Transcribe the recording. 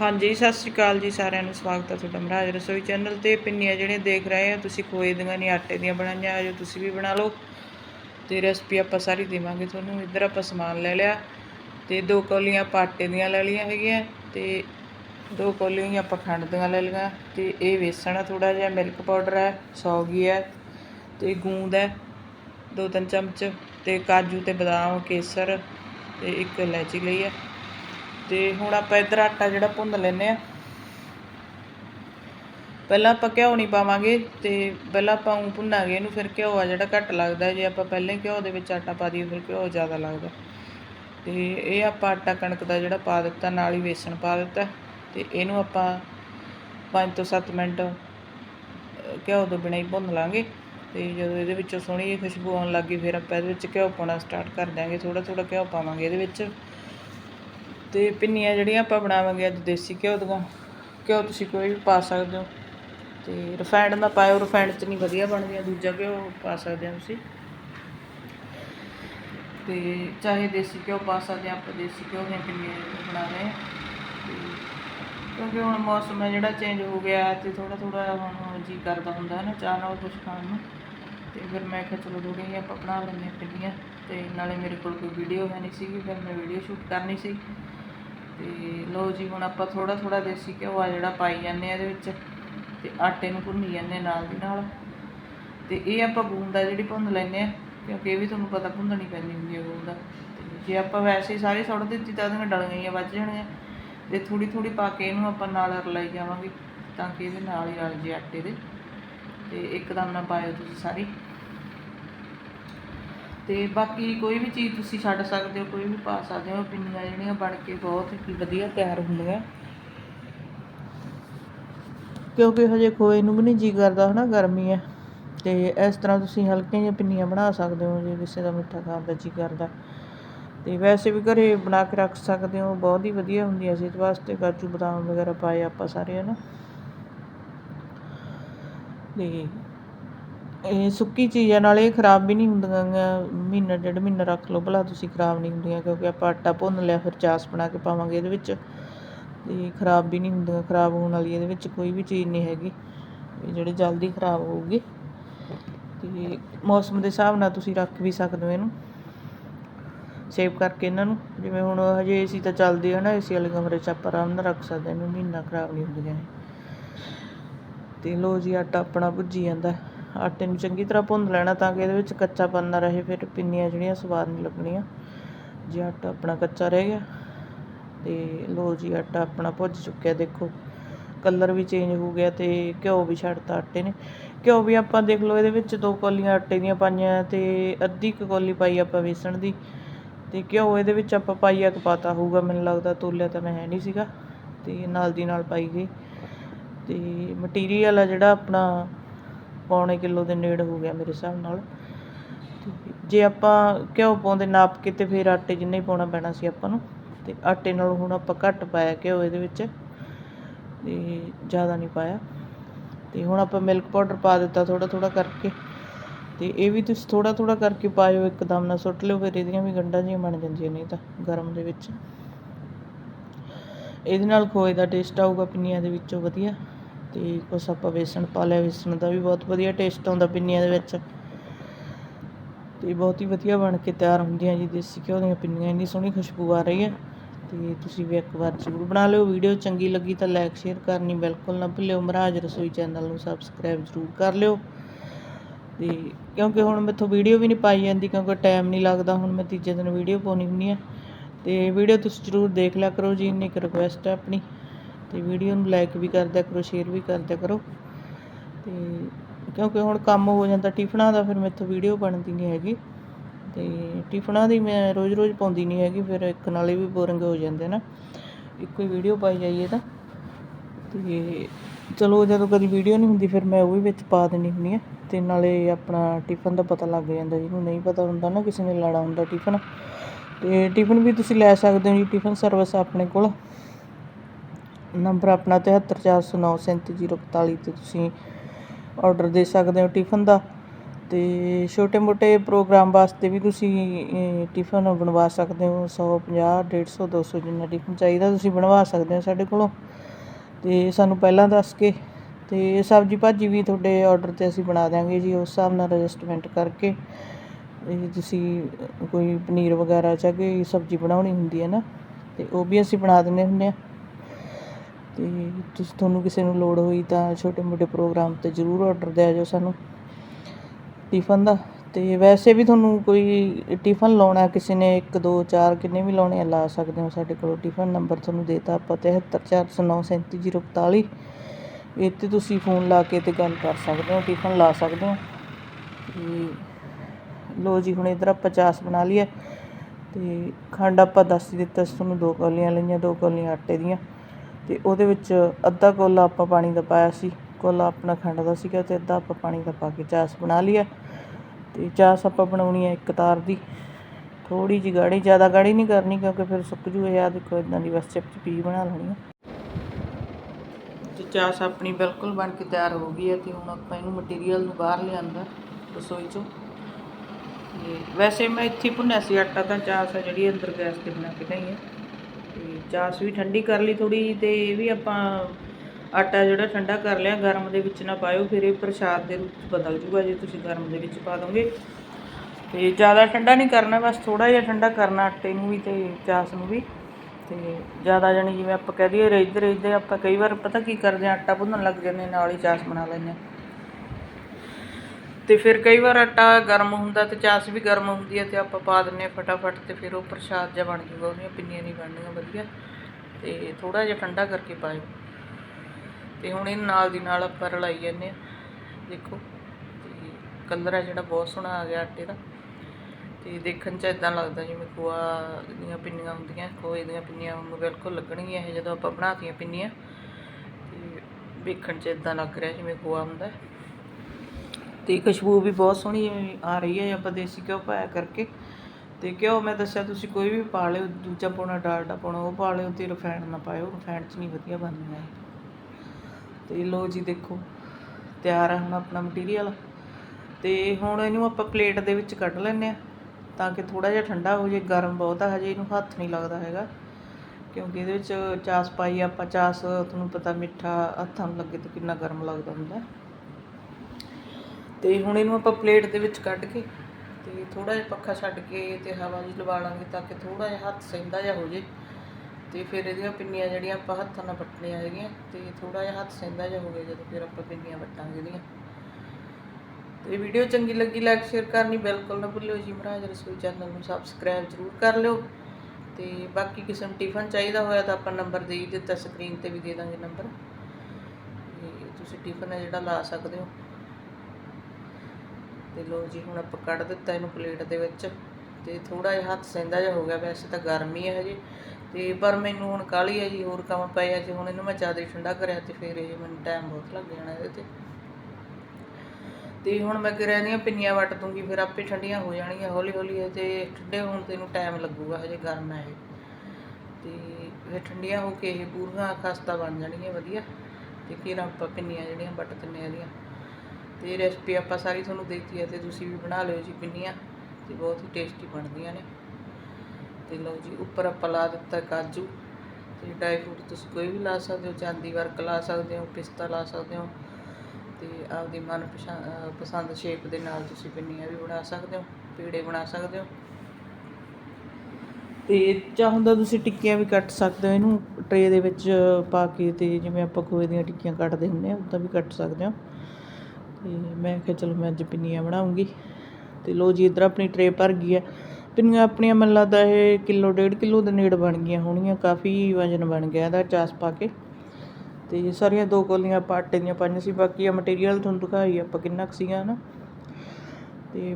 ਹਾਂਜੀ, ਸਤਿ ਸ਼੍ਰੀ ਅਕਾਲ ਜੀ ਸਾਰਿਆਂ ਨੂੰ, ਸਵਾਗਤ ਹੈ ਤੁਹਾਡਾ ਮਹਾਰਾਜ ਰਸੋਈ ਚੈਨਲ ਤੇ। ਪਿੰਨੀਆਂ ਜਿਹੜੀਆਂ ਦੇਖ ਰਹੇ ਹੋ, ਤੁਸੀਂ ਖੋਏ ਦੀਆਂ ਨਹੀਂ, ਆਟੇ ਦੀਆਂ ਬਣਾਈਆਂ, ਆਜੋ ਤੁਸੀਂ ਵੀ ਬਣਾ ਲਓ। ਤੇ ਰੈਸਪੀ ਆਪਾਂ ਸਾਰੀ ਦੇਵਾਂਗੇ ਤੁਹਾਨੂੰ, ਇੱਧਰ ਆਪਾਂ ਸਮਾਨ ਲੈ ਲਿਆ। ਤੇ ਦੋ ਕੌਲੀਆਂ ਆਪਾਂ ਆਟੇ ਦੀਆਂ ਲੈ ਲਈਆਂ ਹੈਗੀਆਂ, ਤੇ ਦੋ ਕੌਲੀਆਂ ਆਪਾਂ ਖੰਡ ਦੀਆਂ ਲੈ ਲਈਆਂ। ਤੇ ਇਹ ਵੇਸਣ ਆ ਥੋੜਾ ਜਿਹਾ, ਮਿਲਕ ਪਾਊਡਰ ਹੈ, ਸੌਗੀ ਹੈ, ਤੇ ਗੂੰਦ ਹੈ, ਦੋ ਤਿੰਨ ਚਮਚ, ਤੇ ਕਾਜੂ ਤੇ ਬਦਾਮ, ਕੇਸਰ, ਤੇ ਇੱਕ ਇਲਾਇਚੀ ਲਈ ਹੈ। ਤੇ ਹੁਣ ਆਪਾਂ ਇੱਧਰ ਆਟਾ ਜਿਹੜਾ ਭੁੰਨ ਲੈਨੇ ਆ ਪਹਿਲਾਂ ਆਪਾਂ ਘਿਓ ਨਹੀਂ ਪਾਵਾਂਗੇ ਤੇ ਪਹਿਲਾਂ ਆਪਾਂ ਉਹ ਭੁੰਨਾਂਗੇ ਇਹਨੂੰ, ਫਿਰ ਘਿਓ ਆ ਜਿਹੜਾ ਘੱਟ ਲੱਗਦਾ ਜੇ ਆਪਾਂ ਪਹਿਲਾਂ ਹੀ ਘਿਓ ਦੇ ਵਿੱਚ ਆਟਾ ਪਾ ਦਈਏ, ਫਿਰ ਘਿਓ ਜ਼ਿਆਦਾ ਲੱਗਦਾ ਤੇ ਇਹ ਆਪਾਂ ਆਟਾ ਕਣਕ ਦਾ ਜਿਹੜਾ ਪਾ ਦਿੱਤਾ, ਨਾਲ ਹੀ ਵੇਸਣ ਪਾ ਦਿੱਤਾ। ਤੇ ਇਹਨੂੰ ਆਪਾਂ 5 ਤੋਂ 7 ਮਿੰਟ ਘਿਓ ਤੋਂ ਬਿਨਾਂ ਹੀ ਭੁੰਨ ਲਾਂਗੇ। ਤੇ ਜਦੋਂ ਇਹਦੇ ਵਿੱਚੋਂ ਸੋਹਣੀ ਜਿਹੀ ਖੁਸ਼ਬੂ ਆਉਣ ਲੱਗੀ ਫਿਰ ਆਪਾਂ ਇਹਦੇ ਵਿੱਚ ਘਿਓ ਪਾਉਣਾ ਸਟਾਰਟ ਕਰ ਦਿਆਂਗੇ। ਥੋੜਾ ਥੋੜਾ ਘਿਓ ਪਾਵਾਂਗੇ ਇਹਦੇ ਵਿੱਚ। ਅਤੇ ਪਿੰਨੀਆਂ ਜਿਹੜੀਆਂ ਆਪਾਂ ਬਣਾਵਾਂਗੇ ਅੱਜ ਦੇਸੀ ਘਿਓ ਦੀਆਂ, ਘਿਓ ਤੁਸੀਂ ਕੋਈ ਵੀ ਪਾ ਸਕਦੇ ਹੋ। ਅਤੇ ਰਿਫਾਈਂਡ ਨਾ ਪਾਇਓ ਰਿਫਾਈਂਡ 'ਚ ਨਹੀਂ ਵਧੀਆ ਬਣਦੀਆਂ, ਦੂਜਾ ਘਿਓ ਪਾ ਸਕਦੇ ਹੋ ਤੁਸੀਂ। ਅਤੇ ਚਾਹੇ ਦੇਸੀ ਘਿਓ ਪਾ ਸਕਦੇ ਹਾਂ, ਆਪਾਂ ਦੇਸੀ ਘਿਓ ਦੀਆਂ ਪਿੰਨੀਆਂ ਬਣਾ ਰਹੇ ਹਾਂ। ਤੇ ਕਿਉਂਕਿ ਹੁਣ ਮੌਸਮ ਹੈ ਜਿਹੜਾ ਚੇਂਜ ਹੋ ਗਿਆ ਤੇ ਥੋੜਾ ਥੋੜਾ ਹੁਣ ਜੀ ਕਰਦਾ ਹੁੰਦਾ ਹੈ ਨਾ, ਚਾਹ ਨਾਲ ਕੁਝ ਖਾਣ ਨੂੰ। ਤੇ ਫਿਰ ਮੈਂ ਕਿਹਾ ਚਲੋ ਥੋੜ੍ਹੀਆਂ ਜਿਹੀਆਂ ਆਪਾਂ ਬਣਾ ਲੈਂਦੇ ਹਾਂ ਪਿੰਨੀਆਂ। ਤੇ ਨਾਲੇ ਮੇਰੇ ਕੋਲ ਕੋਈ ਵੀਡੀਓ ਹੈ ਨਹੀਂ ਸੀਗੀ, ਫਿਰ ਮੈਂ ਵੀਡੀਓ ਸ਼ੂਟ ਕਰਨੀ ਸੀ। ਤੇ ਲੋ ਜੀ, ਹੁਣ ਆਪਾਂ ਥੋੜਾ ਥੋੜਾ ਦੇਸੀ ਘਿਓ ਆ ਜਿਹੜਾ ਪਾਈ ਜਾਂਦੇ ਆ ਇਹਦੇ ਵਿੱਚ ਤੇ ਆਟੇ ਨੂੰ ਭੁੰਨੀ ਜਾਂਦੇ ਨਾਲ ਦੀ ਨਾਲ। ਤੇ ਇਹ ਆਪਾਂ ਬੂੰਦ ਆ ਜਿਹੜੀ ਭੁੰਨ ਲੈਂਦੇ ਆ ਕਿਉਂਕਿ ਇਹ ਵੀ ਤੁਹਾਨੂੰ ਪਤਾ ਭੁੰਨਣੀ ਪੈਂਦੀ ਹੁੰਦੀ ਹੈ ਬੂੰਦ ਤੇ ਜੇ ਆਪਾਂ ਵੈਸੇ ਹੀ ਸਾਰੀ ਸੁੱਟ ਦਿੱਤੀ ਤਾਂ ਉਹਦੀਆਂ ਡਲ ਗਈਆਂ ਵੱਜ ਜਾਣਗੀਆਂ ਤੇ ਥੋੜੀ ਥੋੜੀ ਪਾ ਕੇ ਇਹਨੂੰ ਆਪਾਂ ਨਾਲ ਰਲਾਈ ਜਾਵਾਂਗੇ ਤਾਂ ਕਿ ਇਹਦੇ ਨਾਲ ਹੀ ਰਲ ਜੇ ਆਟੇ ਦੇ। ਤੇ ਇੱਕਦਮ ਨਾ ਪਾਇਓ ਤੁਸੀਂ ਸਾਰੀ। ਅਤੇ ਬਾਕੀ ਕੋਈ ਵੀ ਚੀਜ਼ ਤੁਸੀਂ ਛੱਡ ਸਕਦੇ ਹੋ, ਕੋਈ ਵੀ ਪਾ ਸਕਦੇ ਹੋ, ਪਿੰਨੀਆਂ ਜਿਹੜੀਆਂ ਬਣ ਕੇ ਬਹੁਤ ਹੀ ਵਧੀਆ ਤਿਆਰ ਹੁੰਦੀਆਂ। ਕਿਉਂਕਿ ਹਜੇ ਖੋਏ ਨੂੰ ਵੀ ਨਹੀਂ ਜੀ ਕਰਦਾ ਹਨਾ, ਗਰਮੀ ਹੈ। ਤੇ ਇਸ ਤਰ੍ਹਾਂ ਤੁਸੀਂ ਹਲਕੀਆਂ ਜਿਹੀਆਂ ਪਿੰਨੀਆਂ ਬਣਾ ਸਕਦੇ ਹੋ, ਜੇ ਕਿਸੇ ਦਾ ਮਿੱਠਾ ਖਾਣ ਦਾ ਜੀ ਕਰਦਾ। ਤੇ ਵੈਸੇ ਵੀ ਘਰੇ ਬਣਾ ਕੇ ਰੱਖ ਸਕਦੇ ਹੋ, ਬਹੁਤ ਹੀ ਵਧੀਆ ਹੁੰਦੀਆਂ ਸਿਹਤ ਵਾਸਤੇ। ਕਾਜੂ ਬਦਾਮ ਵਗੈਰਾ ਪਾਏ ਆਪਾਂ ਸਾਰੇ ਹਨਾ। ਤੇ ਇਹ ਸੁੱਕੀ ਚੀਜ਼ ਹੈ ਨਾਲੇ ਇਹ ਖਰਾਬ ਵੀ ਨਹੀਂ ਹੁੰਦੀਆਂ ਗੀਆਂ। ਮਹੀਨਾ, ਡੇਢ ਮਹੀਨਾ ਰੱਖ ਲਓ, ਭਲਾ ਤੁਸੀਂ ਖਰਾਬ ਨਹੀਂ ਹੁੰਦੀਆਂ, ਕਿਉਂਕਿ ਆਪਾਂ ਆਟਾ ਭੁੰਨ ਲਿਆ, ਫਿਰ ਚਾਸ ਬਣਾ ਕੇ ਪਾਵਾਂਗੇ ਇਹਦੇ ਵਿੱਚ। ਅਤੇ ਖਰਾਬ ਵੀ ਨਹੀਂ ਹੁੰਦੀਆਂ, ਖਰਾਬ ਹੋਣ ਵਾਲੀ ਇਹਦੇ ਵਿੱਚ ਕੋਈ ਵੀ ਚੀਜ਼ ਨਹੀਂ ਹੈਗੀ। ਵੀ ਜਿਹੜੀ ਜਲਦੀ ਖਰਾਬ ਹੋਊਗੀ। ਅਤੇ ਮੌਸਮ ਦੇ ਹਿਸਾਬ ਨਾਲ ਤੁਸੀਂ ਰੱਖ ਵੀ ਸਕਦੇ ਹੋ ਇਹਨੂੰ। ਸੇਵ ਕਰਕੇ ਇਹਨਾਂ ਨੂੰ। ਜਿਵੇਂ ਹੁਣ ਹਜੇ ਏਸੀ ਤਾਂ ਚੱਲਦੇ ਆ ਨਾ, ਏਸੀ ਵਾਲੇ ਕਮਰੇ 'ਚ ਆਪਾਂ ਆਰਾਮ ਨਾਲ ਰੱਖ ਸਕਦੇ ਹਾਂ, ਇਹਨੂੰ ਮਹੀਨਾ ਖਰਾਬ ਨਹੀਂ ਹੁੰਦੀਆਂ। ਇਹ ਤੇ ਲੋ ਜੀ, ਆਟਾ ਆਪਣਾ ਭੁੱਜੀ ਜਾਂਦਾ। ਆਟੇ ਨੂੰ ਚੰਗੀ ਤਰ੍ਹਾਂ ਭੁੰਨ ਲੈਣਾ ਤਾਂ ਕਿ ਇਹਦੇ ਵਿੱਚ ਕੱਚਾਪਨ ਨਾ ਰਹੇ, ਫਿਰ ਪਿੰਨੀਆਂ ਜਿਹੜੀਆਂ ਸਵਾਦ ਨਹੀਂ ਲੱਗਣੀਆਂ। ਜੇ ਆਟਾ ਆਪਣਾ ਕੱਚਾ ਰਹਿ ਗਿਆ, ਤੇ ਲੋ ਜੀ ਆਟਾ ਆਪਣਾ ਭੁੱਜ ਚੁੱਕਿਆ, ਦੇਖੋ। ਕਲਰ ਵੀ ਚੇਂਜ ਹੋ ਗਿਆ ਤੇ ਘਿਓ ਵੀ ਛੱਡਤਾ ਆਟੇ ਨੇ। ਘਿਓ ਵੀ ਆਪਾਂ ਦੇਖ ਲਓ, ਇਹਦੇ ਵਿੱਚ ਦੋ ਕੌਲੀਆਂ ਆਟੇ ਦੀਆਂ ਪਾਈਆਂ ਤੇ ਅੱਧੀ ਕੁ ਕੌਲੀ ਪਾਈ ਆਪਾਂ ਵੇਸਣ ਦੀ। ਤੇ ਘਿਓ ਇਹਦੇ ਵਿੱਚ ਆਪਾਂ ਪਾਈਆ ਕੁ ਪਾਤਾ ਹੋਊਗਾ, ਮੈਨੂੰ ਲੱਗਦਾ ਤੋਲਿਆ ਤਾਂ ਮੈਂ ਹੈ ਨਹੀਂ ਸੀਗਾ, ਤੇ ਨਾਲ ਦੀ ਨਾਲ ਪਾਈ ਗਈ। ਤੇ ਮਟੀਰੀਅਲ ਆ ਜਿਹੜਾ ਆਪਣਾ ਪੌਣੇ ਕਿਲੋ ਦੇ ਨੇੜੇ ਹੋ ਗਿਆ ਮੇਰੇ ਹਿਸਾਬ ਨਾਲ। ਜੇ ਆਪਾਂ ਘਿਓ ਪਾਉਂਦੇ, ਨਾਪ ਕੇ ਤੇ ਫਿਰ ਆਟੇ ਜਿੰਨਾ ਹੀ ਪਾਉਣਾ ਪੈਣਾ ਸੀ ਆਪਾਂ ਨੂੰ, ਤੇ ਆਟੇ ਨਾਲ ਹੁਣ ਆਪਾਂ ਘੱਟ ਪਾਇਆ ਘਿਓ ਇਹਦੇ ਵਿੱਚ, ਤੇ ਜ਼ਿਆਦਾ ਨਹੀਂ ਪਾਇਆ। ਤੇ ਹੁਣ ਆਪਾਂ ਮਿਲਕ ਪਾਊਡਰ ਪਾ ਦਿੱਤਾ ਥੋੜਾ ਥੋੜਾ ਕਰਕੇ, ਤੇ ਇਹ ਵੀ ਤੁਸੀਂ ਥੋੜਾ ਥੋੜਾ ਕਰਕੇ ਪਾਇਓ, ਇੱਕਦਮ ਨਾ ਸੁੱਟ ਲਿਓ, ਫਿਰ ਇਹਦੀਆਂ ਵੀ ਗੰਢਾਂ ਜਿਹੀਆਂ ਬਣ ਜਾਂਦੀਆਂ ਨਹੀਂ ਤਾਂ ਗਰਮ ਦੇ ਵਿੱਚ। ਇਹਦੇ ਨਾਲ ਖੋਏ ਦਾ ਟੇਸਟ ਆਊਗਾ, ਪਿੰਨੀਆਂ ਦੇ ਵਿੱਚੋਂ ਵਧੀਆ। ਤੇ ਕੁਛ ਆਪਾਂ ਵੇਸਣ ਪਾ ਲਿਆ, ਵੇਸਣ ਦਾ ਵੀ ਬਹੁਤ ਵਧੀਆ ਟੇਸਟ ਆਉਂਦਾ ਪਿੰਨੀਆਂ ਦੇ ਵਿੱਚ। ਤੇ ਬਹੁਤ ਹੀ ਵਧੀਆ ਬਣ ਕੇ ਤਿਆਰ ਹੁੰਦੀਆਂ ਜੀ, ਦੇਸੀ ਘਿਓ ਦੀਆਂ ਪਿੰਨੀਆਂ, ਇੰਨੀ ਸੋਹਣੀ ਖੁਸ਼ਬੂ ਆ ਰਹੀ ਹੈ। ਤੇ ਤੁਸੀਂ ਵੀ ਇੱਕ ਵਾਰ ਜ਼ਰੂਰ ਬਣਾ ਲਿਓ। ਵੀਡੀਓ ਚੰਗੀ ਲੱਗੀ ਤਾਂ ਲਾਈਕ ਸ਼ੇਅਰ ਕਰਨੀ ਬਿਲਕੁਲ ਨਾ ਭੁੱਲਿਓ। ਮਹਾਰਾਜ ਰਸੋਈ ਚੈਨਲ ਨੂੰ ਸਬਸਕ੍ਰਾਈਬ ਜ਼ਰੂਰ ਕਰ ਲਿਓ। ਤੇ ਕਿਉਂਕਿ ਹੁਣ ਮੈਥੋਂ ਵੀਡੀਓ ਵੀ ਨਹੀਂ ਪਾਈ ਜਾਂਦੀ, ਕਿਉਂਕਿ ਟਾਈਮ ਨਹੀਂ ਲੱਗਦਾ। ਹੁਣ ਮੈਂ ਤੀਜੇ ਦਿਨ ਵੀਡੀਓ ਪਾਉਣੀ ਹੁੰਦੀ ਆ। ਤੇ ਵੀਡੀਓ ਤੁਸੀਂ ਜ਼ਰੂਰ ਦੇਖ ਲਿਆ ਕਰੋ ਜੀ। ਇੰਨੀ ਕੁ ਰਿਕੁਐਸਟ ਹੈ ਆਪਣੀ। ਤੇ ਵੀਡੀਓ ਨੂੰ ਲਾਈਕ ਵੀ ਕਰਦਿਆ ਕਰੋ ਸ਼ੇਅਰ ਵੀ ਕਰ ਕਰੋ। ਤੇ ਕਿਉਂਕਿ ਹੁਣ ਕੰਮ ਹੋ ਜਾਂਦਾ ਟਿਫਨਾਂ ਦਾ, ਫਿਰ ਮੈਥੋਂ ਵੀਡੀਓ ਬਣਦੀ ਨਹੀਂ ਹੈਗੀ। ਤੇ ਟਿਫਨਾਂ ਦੀ ਮੈਂ ਰੋਜ਼-ਰੋਜ਼ ਪਾਉਂਦੀ ਨਹੀਂ ਹੈਗੀ, ਫਿਰ ਇੱਕ ਨਾਲੇ ਵੀ ਬੋਰਿੰਗ ਹੋ ਜਾਂਦੇ ਨਾ। ਇੱਕੋ ਹੀ ਵੀਡੀਓ ਪਾਈ ਜਾਈਏ ਤਾਂ। ਤੇ ਚਲੋ, ਜਦੋਂ ਕਦੀ ਵੀਡੀਓ ਨਹੀਂ ਹੁੰਦੀ, ਫਿਰ ਮੈਂ ਉਹ ਵੀ ਵਿੱਚ ਪਾ ਦੇਣੀ ਹੁੰਦੀ ਆ ਤੇ ਨਾਲੇ ਆਪਣਾ ਟਿਫਨ ਦਾ ਪਤਾ ਲੱਗ ਜਾਂਦਾ, ਜਿਹਨੂੰ ਨਹੀਂ ਪਤਾ ਹੁੰਦਾ ਨਾ, ਕਿਸੇ ਨੇ ਲੈਣਾ ਹੁੰਦਾ ਟਿਫਨ। ਤੇ ਟਿਫਨ ਵੀ ਤੁਸੀਂ ਲੈ ਸਕਦੇ ਹੋ ਜੀ, ਟਿਫਨ ਸਰਵਿਸ ਆਪਣੇ ਕੋਲ। ਨੰਬਰ ਆਪਣਾ 7340937041 ਤੇ ਤੁਸੀਂ ਆਰਡਰ ਦੇ ਸਕਦੇ ਹੋ ਟਿਫਨ ਦਾ। ਤੇ ਛੋਟੇ ਮੋਟੇ ਪ੍ਰੋਗਰਾਮ ਵਾਸਤੇ ਵੀ ਤੁਸੀਂ ਟਿਫਨ ਬਣਵਾ ਸਕਦੇ ਹੋ। 150 150 200 ਜਿੰਨਾ ਟਿਫਨ ਚਾਹੀਦਾ ਤੁਸੀਂ ਬਣਵਾ ਸਕਦੇ ਹੋ ਸਾਡੇ ਕੋਲੋਂ। ਤੇ ਸਾਨੂੰ ਪਹਿਲਾਂ ਦੱਸ ਕੇ, ਤੇ ਸਬਜੀ ਭਾਜੀ ਵੀ ਤੁਹਾਡੇ ਆਰਡਰ ਤੇ ਅਸੀਂ ਬਣਾ ਦਿਆਂਗੇ ਜੀ, ਉਸ ਹਿਸਾਬ ਨਾਲ ਐਡਜਸਟਮੈਂਟ ਕਰਕੇ। ਇਹ ਤੁਸੀਂ ਕੋਈ ਪਨੀਰ ਵਗੈਰਾ ਜਾਂ ਕੋਈ ਸਬਜੀ ਬਣਾਉਣੀ ਹੁੰਦੀ ਹੈ ਨਾ, ਤੇ ਉਹ ਵੀ ਅਸੀਂ ਬਣਾ ਦਿੰਦੇ ਹੁੰਦੇ ਆ ਅਤੇ ਤੁਸੀਂ ਤੁਹਾਨੂੰ ਕਿਸੇ ਨੂੰ ਲੋੜ ਹੋਈ ਤਾਂ ਛੋਟੇ ਮੋਟੇ ਪ੍ਰੋਗਰਾਮ ਤੇ ਜ਼ਰੂਰ ਔਡਰ ਦਿਆ ਜਾਓ ਸਾਨੂੰ ਟਿਫਨ ਦਾ। ਅਤੇ ਵੈਸੇ ਵੀ ਤੁਹਾਨੂੰ ਕੋਈ ਟਿਫਨ ਲਾਉਣਾ ਕਿਸੇ ਨੇ 1 2 4 ਕਿੰਨੇ ਵੀ ਲਾਉਣੇ ਆ, ਲਾ ਸਕਦੇ ਹੋ ਸਾਡੇ ਕੋਲੋਂ ਟਿਫਨ। ਨੰਬਰ ਤੁਹਾਨੂੰ ਦੇਤਾ ਆਪਾਂ 7349373042 ਇਹ ਤੇ ਤੁਸੀਂ ਫੋਨ ਲਾ ਕੇ ਤੇ ਗੱਲ ਕਰ ਸਕਦੇ ਹੋ, ਟਿਫਨ ਲਾ ਸਕਦੇ ਹੋ। ਅਤੇ ਲੋ ਜੀ, ਹੁਣ ਇਧਰ ਆਪਾਂ ਚਾਸ ਬਣਾ ਲਈਏ। ਅਤੇ ਖੰਡ ਆਪਾਂ ਦੱਸ ਹੀ ਦਿੱਤਾ ਸੀ ਤੁਹਾਨੂੰ, ਦੋ ਕੌਲੀਆਂ ਲਈਆਂ, ਦੋ ਕੌਲੀਆਂ ਆਟੇ ਦੀਆਂ। ਅਤੇ ਉਹਦੇ ਵਿੱਚ ਅੱਧਾ ਕੋਲਾ ਆਪਾਂ ਪਾਣੀ ਦਾ ਪਾਇਆ ਸੀ, ਕੋਲਾ ਆਪਣਾ ਖੰਡ ਦਾ ਸੀਗਾ ਅਤੇ ਅੱਧਾ ਆਪਾਂ ਪਾਣੀ ਦਾ ਪਾ ਕੇ ਚਾਸ ਬਣਾ ਲਿਆ। ਅਤੇ ਚਾਸ ਆਪਾਂ ਬਣਾਉਣੀ ਹੈ ਇੱਕ ਤਾਰ ਦੀ। ਥੋੜ੍ਹੀ ਜਿਹੀ ਗਾੜੀ, ਜ਼ਿਆਦਾ ਗਾੜੀ ਨਹੀਂ ਕਰਨੀ ਕਿਉਂਕਿ ਫਿਰ ਸੁੱਕ ਜੂ ਇਹ ਆ ਦੇਖੋ ਇਦਾਂ ਦੀ ਬਸ ਚਿਪ ਚਿਪੀ ਬਣਾ ਲੈਣੀ ਹੈ ਤੇ ਚਾਸ ਆਪਣੀ ਬਿਲਕੁਲ ਬਣ ਕੇ ਤਿਆਰ ਹੋ ਗਈ ਹੈ ਤੇ ਹੁਣ ਆਪਾਂ ਇਹਨੂੰ ਮਟੀਰੀਅਲ ਨੂੰ ਬਾਹਰ ਲਿਆਂਦਾ ਰਸੋਈ ਚੋਂ। ਤੇ ਵੈਸੇ ਮੈਂ ਇੱਥੇ ਭੁੰਨਿਆ ਸੀ ਆਟਾ, ਤਾਂ ਚਾਸ ਹੈ ਜਿਹੜੀ ਅੰਦਰ ਗੈਸ ਤੇ ਬਣਾ ਕੇ ਲਈ ਹੈ। ਚਾਸ ਵੀ ਠੰਡੀ ਕਰ ਲਈ ਥੋੜੀ ਤੇ ਇਹ ਵੀ ਆਪਾਂ ਆਟਾ ਜਿਹੜਾ ਠੰਡਾ ਕਰ ਲਿਆ, ਗਰਮ ਦੇ ਵਿੱਚ ਨਾ ਪਾਇਓ, ਫਿਰ ਇਹ ਪ੍ਰਸ਼ਾਦ ਦੇ ਰੂਪ 'ਚ ਬਦਲ ਜੂਗਾ, ਜੇ ਤੁਸੀਂ ਗਰਮ ਦੇ ਵਿੱਚ ਪਾ ਦੋਗੇ। ਤੇ ਜ਼ਿਆਦਾ ਠੰਡਾ ਨਹੀਂ ਕਰਨਾ, ਬਸ ਥੋੜਾ ਜਿਹਾ ਠੰਡਾ ਕਰਨਾ ਆਟੇ ਨੂੰ ਵੀ ਤੇ ਚਾਸ ਨੂੰ ਵੀ। ਤੇ ਜ਼ਿਆਦਾ ਜਾਨੀ ਜਿਵੇਂ ਆਪਾਂ ਕਹਿ ਦਈਏ ਰਿੱਝਦੇ ਰਿੱਝਦੇ ਆਪਾਂ ਕਈ ਵਾਰ ਪਤਾ ਕੀ ਕਰਦੇ ਆ, ਆਟਾ ਭੁੰਨਣ ਲੱਗ ਜਾਂਦੇ ਨਾਲ ਹੀ ਚਾਸ ਬਣਾ ਲੈਂਦੇ ਹਾਂ ਤੇ ਫਿਰ ਕਈ ਵਾਰ ਆਟਾ ਗਰਮ ਹੁੰਦਾ ਤੇ ਚਾਸ ਵੀ ਗਰਮ ਹੁੰਦੀ ਹੈ ਤੇ ਆਪਾਂ ਪਾ ਦਿੰਨੇ ਆ ਫਟਾਫਟ ਤੇ ਫਿਰ ਉਹ ਪ੍ਰਸ਼ਾਦ ਜਿਹਾ ਬਣ ਜੂਗਾ, ਉਹਦੀਆਂ ਪਿੰਨੀਆਂ ਨਹੀਂ ਬਣਨੀਆਂ ਵਧੀਆ ਤੇ ਥੋੜਾ ਜਿਹਾ ਠੰਡਾ ਕਰਕੇ ਪਾਇਓ। ਤੇ ਹੁਣ ਇਹ ਨਾਲ ਦੀ ਨਾਲ ਆਪਾਂ ਰਲਾਈ ਜਾਂਦੇ ਆ ਦੇਖੋ। ਤੇ ਕਲਰ ਹੈ ਜਿਹੜਾ ਬਹੁਤ ਸੋਹਣਾ ਆ ਗਿਆ ਆਟੇ ਦਾ। ਤੇ ਦੇਖਣ 'ਚ ਇਦਾਂ ਲੱਗਦਾ ਜਿਵੇਂ ਖੋਆ ਦੀਆਂ ਪਿੰਨੀਆਂ ਹੁੰਦੀਆਂ, ਖੋਏ ਦੀਆਂ ਪਿੰਨੀਆਂ ਵਾਂਗੂ ਬਿਲਕੁਲ ਲੱਗਣਗੀਆਂ ਇਹ ਜਦੋਂ ਆਪਾਂ ਬਣਾਤੀਆਂ ਪਿੰਨੀਆਂ। ਤੇ ਵੇਖਣ 'ਚ ਇਦਾਂ ਲੱਗ ਰਿਹਾ ਜਿਵੇਂ ਖੋਆ ਹੁੰਦਾ। ਅਤੇ ਖੁਸ਼ਬੂ ਵੀ ਬਹੁਤ ਸੋਹਣੀ ਆ ਰਹੀ ਹੈ, ਆਪਾਂ ਦੇਸੀ ਘਿਓ ਪਾਇਆ ਕਰਕੇ। ਅਤੇ ਘਿਓ ਮੈਂ ਦੱਸਿਆ, ਤੁਸੀਂ ਕੋਈ ਵੀ ਪਾ ਲਿਓ, ਦੂਜਾ ਪਾਉਣਾ, ਡਾਲਡਾ ਪਾਉਣਾ, ਉਹ ਪਾ ਲਿਓ ਅਤੇ ਰਿਫਾਈਂਡ ਨਾ ਪਾਇਓ ਰਿਫਾਈਂਡ 'ਚ ਨਹੀਂ ਵਧੀਆ ਬਣਦੀਆਂ ਇਹ। ਅਤੇ ਲੋ ਜੀ ਦੇਖੋ, ਤਿਆਰ ਹੈ ਹੁਣ ਆਪਣਾ ਮਟੀਰੀਅਲ ਅਤੇ ਹੁਣ ਇਹਨੂੰ ਆਪਾਂ ਪਲੇਟ ਦੇ ਵਿੱਚ ਕੱਢ ਲੈਂਦੇ ਆ ਤਾਂ ਕਿ ਥੋੜਾ ਜਿਹਾ ਠੰਡਾ ਹੋ ਜੇ ਗਰਮ ਬਹੁਤ ਆ, ਹਜੇ ਇਹਨੂੰ ਹੱਥ ਨਹੀਂ ਲੱਗਦਾ ਹੈਗਾ। ਕਿਉਂਕਿ ਇਹਦੇ ਵਿੱਚ ਚਾਸ ਪਾਈ ਆਪਾਂ ਚਾਸ ਤੁਹਾਨੂੰ ਪਤਾ ਮਿੱਠਾ, ਹੱਥਾਂ ਨੂੰ ਲੱਗੇ ਤਾਂ ਕਿੰਨਾ ਗਰਮ ਲੱਗਦਾ ਹੁੰਦਾ। ਤੇ ਹੁਣ ਇਹਨੂੰ ਆਪਾਂ ਪਲੇਟ ਦੇ ਵਿੱਚ ਕੱਢ ਕੇ ਤੇ ਥੋੜਾ ਜਿਹਾ ਪੱਖਾ ਛੱਡ ਕੇ ਤੇ ਹਵਾ ਜੀ ਲਵਾ ਲਾਂਗੇ ਤਾਂ ਕਿ ਥੋੜਾ ਜਿਹਾ ਹੱਥ ਸਹਿੰਦਾ ਜਿਹਾ ਹੋ ਜੇ। ਤੇ ਫਿਰ ਇਹਦੀਆਂ ਪਿੰਨੀਆਂ ਜਿਹੜੀਆਂ ਆਪਾਂ ਹੱਥਾਂ ਨਾਲ ਵੱਟਣੀਆਂ ਹੈਗੀਆਂ ਤੇ ਥੋੜਾ ਜਿਹਾ ਹੱਥ ਸਹਿੰਦਾ ਜਿਹਾ ਹੋ ਗਿਆ ਜਦੋਂ ਫਿਰ ਆਪਾਂ ਪਿੰਨੀਆਂ ਵੱਟਾਂਗੇ ਇਹਦੀਆਂ। ਤੇ ਵੀਡੀਓ ਚੰਗੀ ਲੱਗੀ ਲਾਈਕ, ਸ਼ੇਅਰ ਕਰਨੀ ਬਿਲਕੁਲ ਨਾ ਭੁੱਲਿਓ ਜੀ। ਮਹਾਰਾਜ ਰਸੋਈ ਚੈਨਲ ਨੂੰ ਸਬਸਕ੍ਰਾਈਬ ਜ਼ਰੂਰ ਕਰ ਲਿਓ। ਤੇ ਬਾਕੀ ਕਿਸੇ ਨੂੰ ਟਿਫਨ ਚਾਹੀਦਾ ਹੋਇਆ ਤਾਂ ਆਪਾਂ ਨੰਬਰ ਦੇ ਹੀ ਦਿੱਤਾ ਸਕਰੀਨ ਤੇ ਵੀ ਦੇ ਦਾਂਗੇ ਨੰਬਰ। ਤੇ ਤੁਸੀਂ ਟਿਫਨ ਹੈ ਜਿਹੜਾ ਲਾ ਸਕਦੇ ਹੋ। ਤੇ ਲੋ ਜੀ, ਹੁਣ ਆਪਾਂ ਕੱਢ ਦਿੱਤਾ ਇਹਨੂੰ ਪਲੇਟ ਦੇ ਵਿੱਚ ਤੇ ਥੋੜਾ ਜਿਹਾ ਹੱਥ ਸਹਿੰਦਾ ਜਿਹਾ ਹੋ ਗਿਆ, ਵੈਸੇ ਤਾਂ ਗਰਮੀ ਹੈ ਹਜੇ। ਤੇ ਪਰ ਮੈਨੂੰ ਹੁਣ ਕਾਹਲੀ ਹੈ ਜੀ ਹੋਰ ਕੰਮ ਪਏ ਆ, ਜੇ ਹੁਣ ਇਹਨੂੰ ਮੈਂ ਜ਼ਿਆਦਾ ਠੰਡਾ ਕਰਿਆ ਤੇ ਫਿਰ ਇਹ ਮੈਨੂੰ ਟਾਈਮ ਬਹੁਤ ਲੱਗ ਜਾਣਾ ਇਹਦੇ ਤੇ। ਤੇ ਹੁਣ ਮੈਂ ਕਿਰਿਆ ਦੀਆਂ ਪਿੰਨੀਆਂ ਵੱਟ ਦੂੰਗੀ, ਫਿਰ ਆਪੇ ਠੰਡੀਆਂ ਹੋ ਜਾਣਗੀਆਂ ਹੌਲੀ ਹੌਲੀ ਇਹ ਤੇ ਠੰਡੇ ਹੋਣ ਤੇ ਇਹਨੂੰ ਟਾਈਮ ਲੱਗੂਗਾ ਹਜੇ ਗਰਮ ਹੈ ਇਹ। ਤੇ ਫਿਰ ਠੰਡੀਆਂ ਹੋ ਕੇ ਇਹ ਪੂਰੀਆਂ ਖਸਤਾ ਬਣ ਜਾਣਗੀਆਂ, ਵਧੀਆ। ਤੇ ਫਿਰ ਆਪਾਂ ਪਿੰਨੀਆਂ ਜਿਹੜੀਆਂ ਵੱਟ ਦਿੰਨੇ ਆ ਇਹਦੀਆਂ। ਤੇ ਰੈਸਪੀ ਆਪਾਂ ਸਾਰੀ ਤੁਹਾਨੂੰ ਦੇਤੀ ਹੈ ਤੇ ਤੁਸੀਂ ਵੀ ਬਣਾ ਲਿਓ ਜੀ ਪਿੰਨੀਆਂ ਤੇ ਬਹੁਤ ਹੀ ਟੇਸਟੀ ਬਣਦੀਆਂ ਨੇ। ਤੇ ਲਓ ਜੀ, ਉੱਪਰ ਆਪਾਂ ਲਾ ਦਿੱਤਾ ਕਾਜੂ ਤੇ ਡਰਾਈ ਫਰੂਟ ਤੁਸੀਂ ਕੋਈ ਵੀ ਲਾ ਸਕਦੇ ਹੋ, ਚਾਂਦੀ ਵਰਕ ਲਾ ਸਕਦੇ ਹੋ, ਪਿਸਤਾ ਲਾ ਸਕਦੇ ਹੋ ਤੇ ਆਪਦੀ ਮਨ ਪਸੰਦ ਸ਼ੇਪ ਦੇ ਨਾਲ ਤੁਸੀਂ ਪਿੰਨੀਆਂ ਵੀ ਬਣਾ ਸਕਦੇ ਹੋ, ਪੇੜੇ ਬਣਾ ਸਕਦੇ ਹੋ। ਤੇ ਚਾਹੁੰਦਾ ਤੁਸੀਂ ਟਿੱਕੀਆਂ ਵੀ ਕੱਟ ਸਕਦੇ ਹੋ, ਇਹਨੂੰ ਟਰੇ ਦੇ ਵਿੱਚ ਪਾ ਕੇ ਤੇ ਜਿਵੇਂ ਆਪਾਂ ਖੋਏ ਦੀਆਂ ਟਿੱਕੀਆਂ ਕੱਟਦੇ ਹੁੰਦੇ ਆ ਉਦਾਂ ਵੀ ਕੱਟ ਸਕਦੇ ਹੋ। ਅਤੇ ਮੈਂ ਕਿਹਾ ਚਲੋ ਮੈਂ ਅੱਜ ਪਿੰਨੀਆਂ ਬਣਾਉਂਗੀ। ਅਤੇ ਲੋ ਜੀ, ਇੱਧਰ ਆਪਣੀ ਟਰੇ ਭਰ ਗਈ ਹੈ ਪਿੰਨੀਆਂ ਆਪਣੀਆਂ ਮੈਨੂੰ ਲੱਗਦਾ ਇਹ ਕਿਲੋ, ਡੇਢ ਕਿਲੋ ਦੇ ਨੇੜ ਬਣ ਗਈਆਂ ਹੋਣਗੀਆਂ, ਕਾਫੀ ਵਜਨ ਬਣ ਗਿਆ ਇਹਦਾ ਚਾਸ ਪਾ ਕੇ। ਤੇ ਸਾਰੀਆਂ ਦੋ ਕੋਲੀਆਂ ਆਪਾਂ ਆਟੇ ਦੀਆਂ ਪਾਈਆਂ ਸੀ, ਬਾਕੀ ਆ ਮਟੀਰੀਅਲ ਤੁਹਾਨੂੰ ਦਿਖਾਈ ਆਪਾਂ ਕਿੰਨਾ ਕੁ ਸੀਗਾ ਨਾ ਤੇ